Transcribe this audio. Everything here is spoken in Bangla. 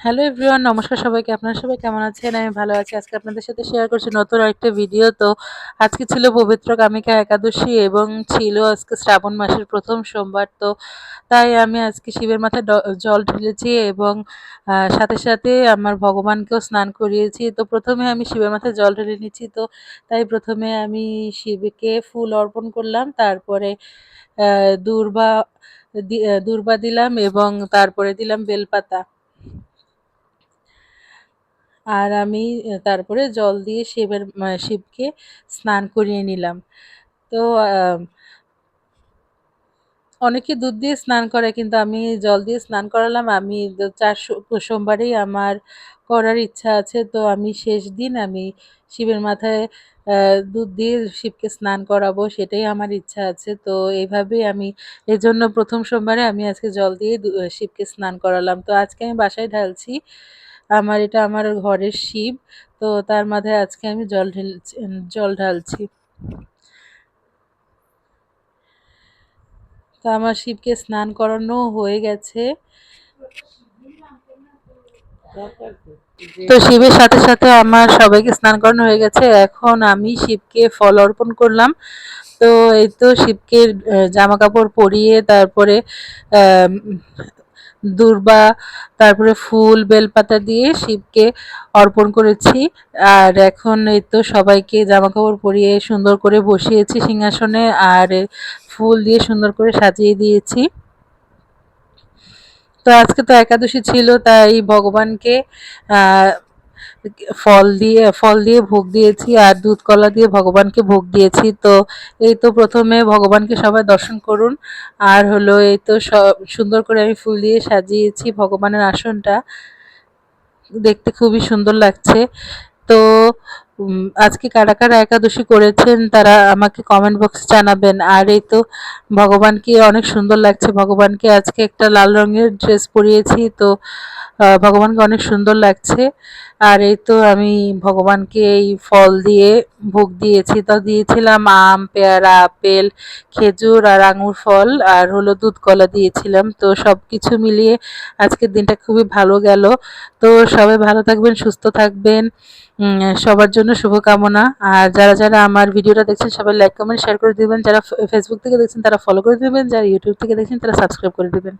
হ্যালো এভরিওয়ান নমস্কার সবাইকে। আপনারা সবাই কেমন আছেন? আমি ভালো আছি। আজকে আপনাদের সাথে শেয়ার করছি নতুন একটা ভিডিও তো আজকে ছিল পবিত্র কামিকা একাদশী এবং ছিল আজকে শ্রাবণ মাসের প্রথম সোমবার। তো তাই আমি আজকে শিবের মাথায় জল ঢেলেছি এবং সাথে সাথে আমার ভগবানকেও স্নান করিয়েছি। তো প্রথমে আমি শিবের মাথায় জল ঢেলে নিচ্ছি। তো তাই প্রথমে আমি শিবকে ফুল অর্পণ করলাম। তারপরে দূর্বা দূর্বা দিলাম এবং তারপরে দিলাম বেলপাতা। আর আমি তারপরে জল দিয়ে শিবের শিবকে স্নান করিয়ে নিলাম। তো অনেকে দুধ দিয়ে স্নান করে, কিন্তু আমি জল দিয়ে স্নান করালাম। আমি চার সোমবারেই আমার করার ইচ্ছা আছে, তো আমি শেষ দিন আমি শিবের মাথায় দুধ দিয়ে শিবকে স্নান করাবো, সেটাই আমার ইচ্ছা আছে। তো এইভাবেই আমি, এজন্য প্রথম সোমবারে আমি আজকে জল দিয়ে শিবকে স্নান করালাম। তো আজকে আমি বাসায় ঢালছি আমার এটা আমার ঘরের শিব, তো তার মাথায় আজকে আমি জল ঢেলছি জল ঢালছি। তো আমার শিবকে স্নান করানো হয়ে গেছে। তো শিবের সাথে সাথে আমার সবাইকে স্নান করানো হয়ে গেছে। এখন আমি শিবকে ফল অর্পণ করলাম। তো এই তো শিবকে জামা কাপড় পরিয়ে তারপরে দূর্বা, তারপরে ফুল, বেলপাতা দিয়ে শিবকে অর্পণ করেছি। আর এখন এই তো সবাইকে জামা কাপড় পরিয়ে সুন্দর করে বসিয়েছি সিংহাসনে, আর ফুল দিয়ে সুন্দর করে সাজিয়ে দিয়েছি। তো আজকে তো একাদশী ছিল, তাই ভগবানকে ফল দিয়ে ফল দিয়ে ভোগ দিয়েছি আর দুধ কলা দিয়ে ভগবানকে ভোগ দিয়েছি। তো এই তো প্রথমে ভগবানকে সবাই দর্শন করুন। আর হলো এই তো সব সুন্দর করে আমি ফুল দিয়ে সাজিয়েছি ভগবানের আসনটা। দেখতে খুবই সুন্দর লাগছে। তো আজকে কারা কারা একাদশী করেছেন তারা আমাকে কমেন্ট বক্সে জানাবেন। আর এই তো ভগবানকে অনেক সুন্দর লাগছে। ভগবানকে আজকে একটা লাল রঙের ড্রেস পরিয়েছি। তো ভগবানকে অনেক সুন্দর লাগছে। আর এই তো আমি ভগবানকে এই ফল দিয়ে ভোগ দিয়েছি। তো দিয়েছিলাম আম, পেয়ারা, আপেল, খেজুর আর আঙুর ফল আর হলো দুধ কলা দিয়েছিলাম। তো সব কিছু মিলিয়ে আজকের দিনটা খুবই ভালো গেল। তো সবাই ভালো থাকবেন, সুস্থ থাকবেন। সবার জন্য শুভকামনা। আর যারা যারা আমার ভিডিওটা দেখছেন, সবাই লাইক কমেন্ট শেয়ার করে দেবেন। যারা ফেসবুক থেকে দেখছেন, তারা ফলো করে দেবেন। যারা ইউটিউব থেকে দেখছেন, তারা সাবস্ক্রাইব করে দেবেন।